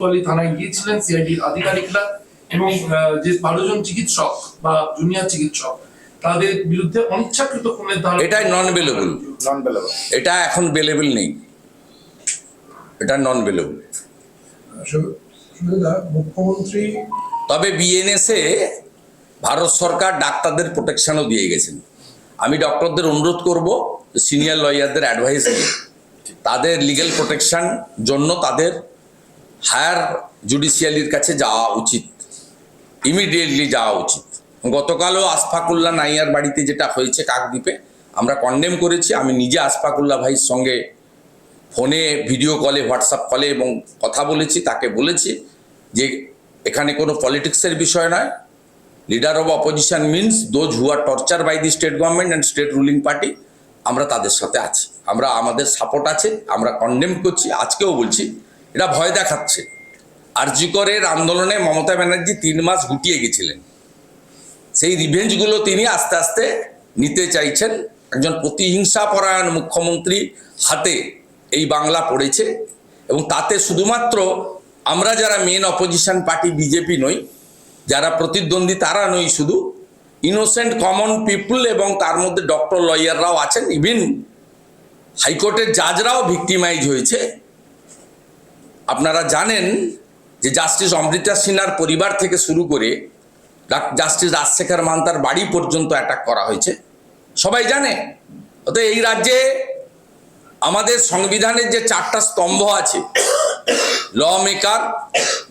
কোতোয়ালি থানায় গিয়েছিলেন সিআইডির আধিকারিকরা এবং যে বারো জন চিকিৎসক বা জুনিয়র চিকিৎসক তাদের বিরুদ্ধে অনিচ্ছাকৃত খুনের ধারা এটাই নন বেলেবল নন বেলেবল এটা এখন বেলেবল নেই। এটা নন বেলেবল মুখ্যমন্ত্রী তবে বিএনএসে ভারত সরকার ডাক্তারদের প্রোটেকশনও দিয়ে গেছেন। আমি ডক্টরদের অনুরোধ করব সিনিয়র লয়ারদের অ্যাডভাইস নিয়ে। তাদের লিগেল প্রোটেকশন জন্য তাদের হায়ার জুডিশিয়ালির কাছে যাওয়া উচিত। ইমিডিয়েটলি যাওয়া উচিত। গতকালও আসফাকুল্লাহ নাইয়ার বাড়িতে যেটা হয়েছে কাকদ্বীপে, আমরা কন্ডেম করেছি। আমি নিজে আসফাকুল্লাহ ভাইয়ের সঙ্গে ফোনে ভিডিও কলে হোয়াটসঅ্যাপ কলে এবং কথা বলেছি, তাকে বলেছি যে এখানে কোনো পলিটিক্সের বিষয় নয়। Leader of opposition means those who are torture by the state government and state ruling party আমরা তাদের সাথে আছি। আমরা, আমাদের সাপোর্ট আছে, আমরা কন্ডেম করছি। আজকেও বলছি এটা ভয় দেখাচ্ছে। আরজিকরের আন্দোলনে মমতা ব্যানার্জি তিন মাস গুটিয়ে গেছিলেন। সেই রিভেঞ্জগুলো তিনি আস্তে আস্তে নিতে চাইছেন। একজন প্রতিহিংসা পরায়ণ মুখ্যমন্ত্রী হাতে এই বাংলা পড়েছে এবং তাতে শুধুমাত্র আমরা যারা মেন অপোজিশন পার্টি বিজেপি নই, যারা প্রতিদ্বন্দ্বী তারা নই, শুধু ইনোসেন্ট কমন পিপুল এবং তার মধ্যে ডক্টর লয়াররাও আছেন। ইভিন হাইকোর্টের জাজরাও ভিক্টিমাইজ হয়েছে। আপনারা জানেন যে জাস্টিস অমৃতা সিনহার পরিবার থেকে শুরু করে জাস্টিস রাজশেখর মান্তার বাড়ি পর্যন্ত অ্যাটাক করা হয়েছে। সবাই জানে? অতএব এই রাজ্যে আমাদের সংবিধানের যে চারটা স্তম্ভ আছে law maker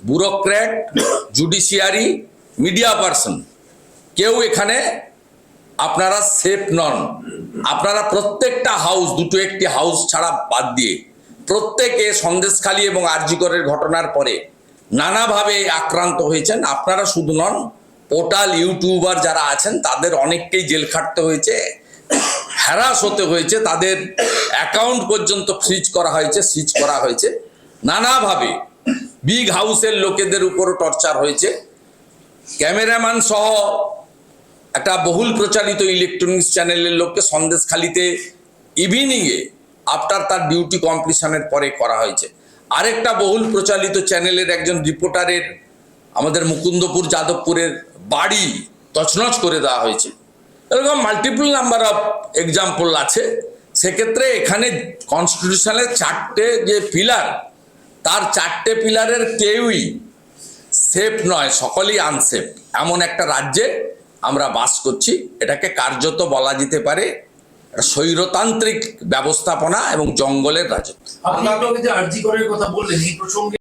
bureaucrat judiciary media person কেউ এখানে আপনারা সেফ নন। আপনারা প্রত্যেকটা হাউস দুটো একটি হাউস ছাড়া বাদ দিয়ে প্রত্যেকে সন্দেশখালী এবং আরজিকরের ঘটনার পরে নানাভাবে আক্রান্ত হয়েছেন। আপনারা শুধু নন, পোর্টাল ইউটিউবার যারা আছেন, তাদের অনেককেই জেল খাটতে হয়েছে, হ্যারাস হতে হয়েছে। তাদের অ্যাকাউন্ট পর্যন্ত ফ্রিজ করা হয়েছে, সিজ করা হয়েছে। নানাভাবে বিগ হাউসের লোকেদের উপরও টর্চার হয়েছে। ক্যামেরাম্যান সহ একটা বহুল প্রচারিত ইলেকট্রনিক্স চ্যানেলের লোককে সন্দেশখালিতে ইভিনিংয়ে আফটার তার ডিউটি কমপ্লিশনের পরে করা হয়েছে। আরেকটা বহুল প্রচারিত চ্যানেলের একজন রিপোর্টারের আমাদের মুকুন্দপুর যাদবপুরের বাড়ি তছনছ করে দেওয়া হয়েছে। এরকম মাল্টিপল নাম্বার অফ এক্সাম্পল আছে। সেক্ষেত্রে এখানে কনস্টিটিউশনের চারটে যে পিলার তার চারটে পিলারের কেউই সেফ নয়, সকলেই আনসেফ এমন একটা রাজ্যে আমরা বাস করছি। এটাকে কার্যত বলা যেতে পারে স্বৈরতান্ত্রিক ব্যবস্থাপনা এবং জঙ্গলের রাজত্ব। আপনি আপনাকে যে আর্জি করার কথা বললেন এই প্রসঙ্গে